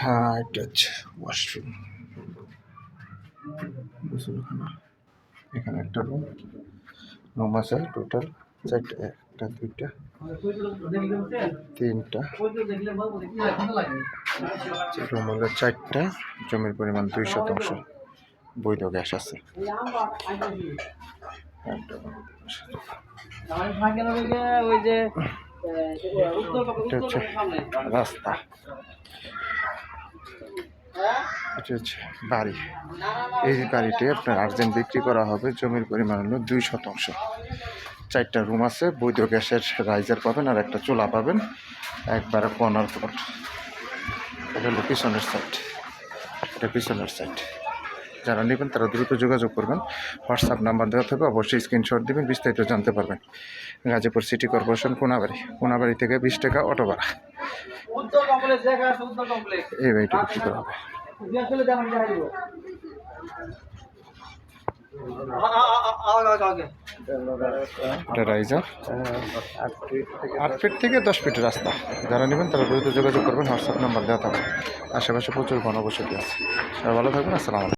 হ্যাঁ এটা হচ্ছে ওয়াশরুম এখানে? একটা রুম রুম আছে টোটাল চারটা, একটা, দুইটা, তিনটা রুম হলো চারটা, জমির পরিমাণ দুই শতাংশ বৈধ গ্যাস আছে। ওই যে রাস্তা। এটা হচ্ছে বাড়ি। এই বাড়িটি আপনার আর্জেন্ট বিক্রি করা হবে, জমির পরিমাণ হলো দুই শতাংশ। চারটা রুম আছে, বৈধ গ্যাসের রাইজার পাবেন আর একটা চুলা পাবেন, একবারে কর্নার প্লট এটা হলো পিছনের সাইড এটা পিছনের সাইড যারা নেবেন তারা দ্রুত যোগাযোগ করবেন। হোয়াটসঅ্যাপ নাম্বার দেওয়া থাকবে, অবশ্যই স্ক্রিনশট দেবেন, বিস্তারিত জানতে পারবেন। Gazipur city corporation Konabari. Konabari থেকে বিশ টাকা অটো ভাড়া। এই বাড়িটা বিক্রি করা হবে। আট ফিট থেকে দশ ফিট রাস্তা। যারা নেবেন তারা দ্রুত যোগাযোগ করবেন হোয়াটসঅ্যাপ নাম্বার দেওয়া থাকবে। আশেপাশে প্রচুর ঘনবসতি আছে। সবাই ভালো থাকবেন, আসসালামু